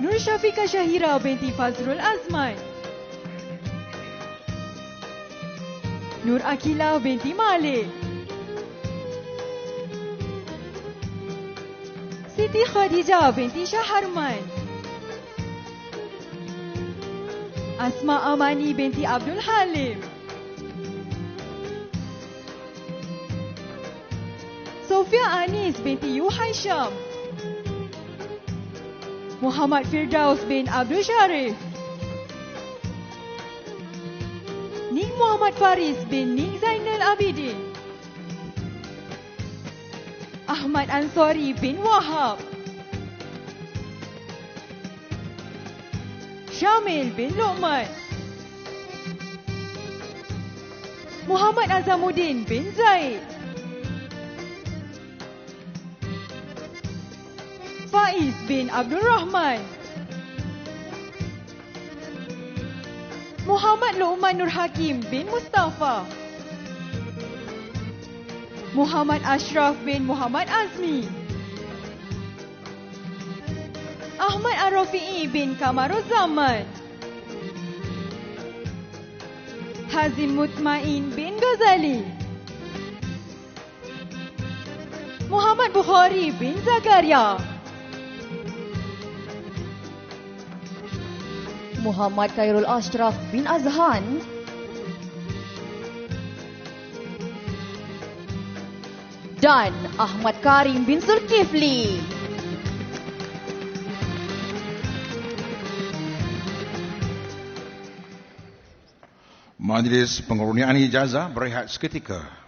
نور شفيقة شهيرة بنتي فازر الأزمن نور أكيلة بنتي مالي ستي خديجة بنت شهرمان أسماء أماني بنتي عبد الحليم صوفيا أنيس بنتي يوحي شام. Muhammad Firdaus bin Abdul Sharif. Ning Muhammad Faris bin Ning Zainal Abidin. Ahmad Ansari bin Wahab. Syamil bin Luqman. Muhammad Azamuddin bin Zaid. Faiz bin Abdul Rahman. Muhammad Luqman Nur Hakim bin Mustafa. Muhammad Ashraf bin Muhammad Azmi. Ahmad Arafi'i bin Kamaruzzaman. Hazim Mutmain bin Ghazali. Muhammad Bukhari bin Zakaria. Muhammad Khairul Ashraf bin Azhan. Dan Ahmad Karim bin Zulkifli. Majlis pengurniaan ijazah berehat seketika.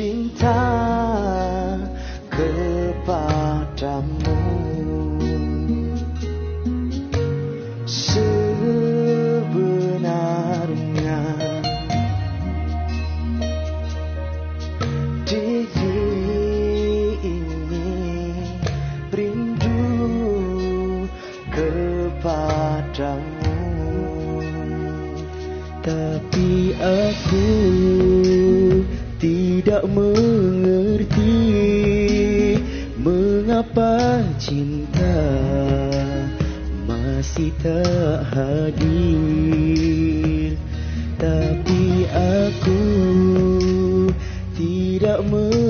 Cinta kepadamu. Sebenarnya diri ini rindu kepadamu. Tapi aku tidak mengerti mengapa cinta masih tak hadir. Tapi aku tidak mengerti